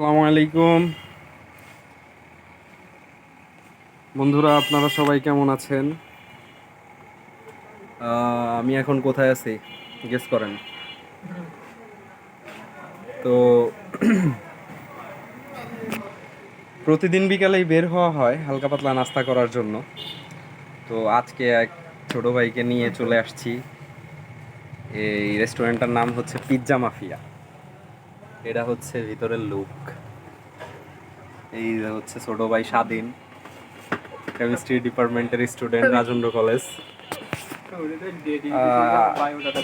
আসসালামু আলাইকুম। বন্ধুরা, আপনারা সবাই কেমন আছেন? আমি এখন কোথায় আছি? গেস করেন। তো প্রতিদিন বিকালেই বের হওয়া হয় হালকা পাতলা নাস্তা করার জন্য। তো আজকে এক ছোট ভাইকে নিয়ে চলে আসছি। এই রেস্টুরেন্টটার নাম হচ্ছে পিৎজা মাফিয়া এটা হচ্ছে ভিতরের লুক এই হচ্ছে ছোট ভাই স্বাধীন কেমিস্ট্রি ডিপার্টমেন্টের স্টুডেন্ট রাজেন্দ্র কলেজ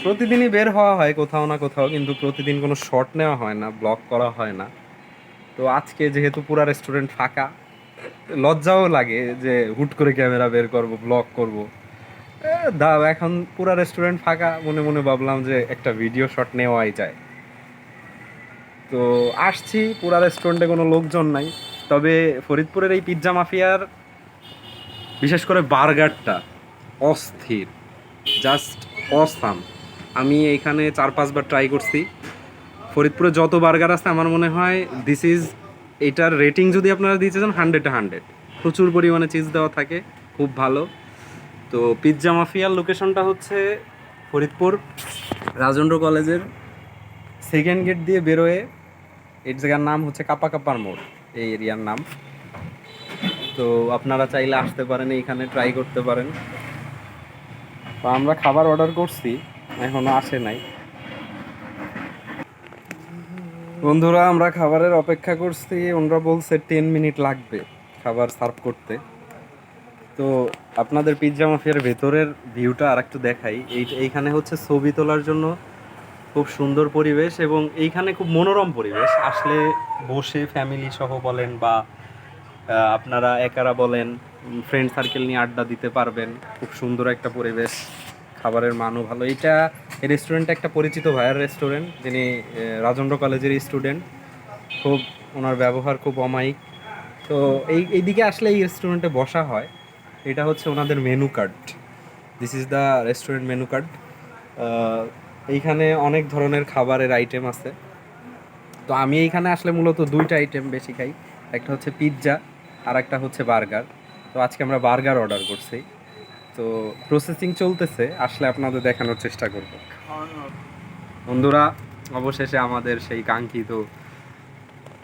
প্রতিদিনই বের হওয়া হয় কোথাও না কোথাও কিন্তু প্রতিদিন কোনো শট নেওয়া হয় না ব্লগ করা হয় না। তো আজকে যেহেতু পুরা রেস্টুরেন্ট ফাঁকা লজ্জাও লাগে যে হুট করে ক্যামেরা বের করব ব্লগ করব। দাও এখন পুরা রেস্টুরেন্ট ফাঁকা মনে মনে ভাবলাম যে একটা ভিডিও শট নেওয়াই যায়। তো আসছি, পুরা রেস্টুরেন্টে কোনো লোকজন নাই। তবে ফরিদপুরের এই পিৎজা মাফিয়ার, বিশেষ করে বার্গারটা অস্থির জাস্ট অসাম আমি এইখানে চার, পাঁচবার ট্রাই করছি। ফরিদপুরে যত বার্গার আছে, আমার মনে হয় দিস ইজ এটার রেটিং যদি আপনারা দিতে চান হান্ড্রেডে হান্ড্রেড প্রচুর পরিমাণে চিজ দেওয়া থাকে, খুব ভালো। তো পিৎজা মাফিয়ার লোকেশনটা হচ্ছে ফরিদপুর, রাজেন্দ্র কলেজের সেকেন্ড গেট দিয়ে বেরোয় এই জায়গার নাম হচ্ছে কাপা কাপার মোড়, এই এরিয়ার নাম। তো আপনারা চাইলে আসতে পারেন, এইখানে ট্রাই করতে পারেন। তো আমরা খাবার অর্ডার করছি, এখনও আসে নাই। বন্ধুরা, আমরা খাবারের অপেক্ষা করছি, ওনারা বলছে টেন মিনিট লাগবে খাবার সার্ভ করতে। তো আপনাদের পিৎজা মাফিয়ার ভেতরের ভিউটা আর একটু দেখাই। এই এইখানে হচ্ছে ছবি তোলার জন্য খুব সুন্দর পরিবেশ এবং এইখানে খুব মনোরম পরিবেশ। আসলে বসে ফ্যামিলি সহ বলেন বা আপনারা একারা বলেন ফ্রেন্ড সার্কেল নিয়ে আড্ডা দিতে পারবেন। খুব সুন্দর একটা পরিবেশ, খাবারের মানও ভালো। এটা এই রেস্টুরেন্টটা একটা পরিচিত ভাইয়ার রেস্টুরেন্ট যিনি রাজেন্দ্র কলেজের স্টুডেন্ট খুব ওনার ব্যবহার খুব অমায়িক। তো এই, এইদিকে আসলে এই রেস্টুরেন্টে বসা হয়। এটা হচ্ছে ওনাদের menu card this is the restaurant menu card এইখানে অনেক ধরনের খাবারের আইটেম আছে। তো আমি এইখানে আসলে মূলত দুইটা আইটেম বেশি খাই। একটা হচ্ছে পিৎজা আর একটা হচ্ছে বার্গার তো আজকে আমরা বার্গার অর্ডার করছি। তো প্রসেসিং চলতেছে, আসলে আপনাদের দেখানোর চেষ্টা করব। বন্ধুরা, অবশেষে আমাদের সেই কাঙ্ক্ষিত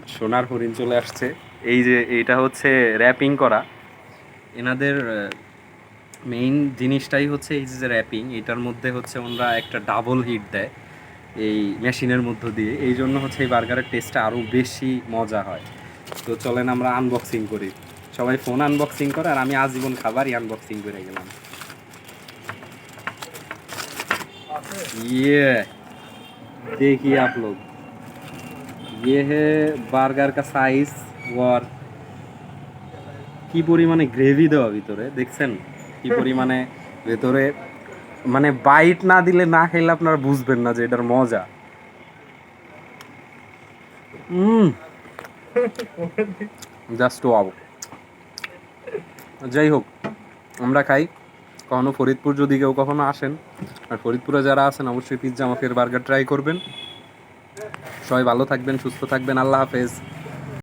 সোনার হরিণ চলে আসছে। এই যে, এইটা হচ্ছে র্যাপিং করা। এনাদের মেইন জিনিসটাই হচ্ছে এই যে র্যাপিং এটার মধ্যে হচ্ছে ওনারা একটা ডাবল হিট দেয় এই মেশিনের মধ্য দিয়ে এই জন্য হচ্ছে এই বার্গারের টেস্টটা আরও বেশি মজা হয় তো চলেন আমরা আনবক্সিং করি সবাই ফোন আনবক্সিং করে আর আমি আজীবন খাবারই আনবক্সিং করে গেলাম ये देखिए आप लोग ये है বার্গার का সাইজ और কি পরিমাণে গ্রেভি দেওয়া ভিতরে দেখছেন কি পরিমাণে ভেতরে মানে বাইট না দিলে না খেলে আপনারা বুঝবেন না যে এটার মজা। হুম জাস্ট ওয়াও যাই হোক, আমরা খাই। কখনো ফরিদপুর যদি কেউ কখনো আসেন, আর ফরিদপুরে যারা আছেন, অবশ্যই পিৎজা মাফিয়ার বার্গার ট্রাই করবেন। সবাই ভালো থাকবেন, সুস্থ থাকবেন, আল্লাহ হাফেজ।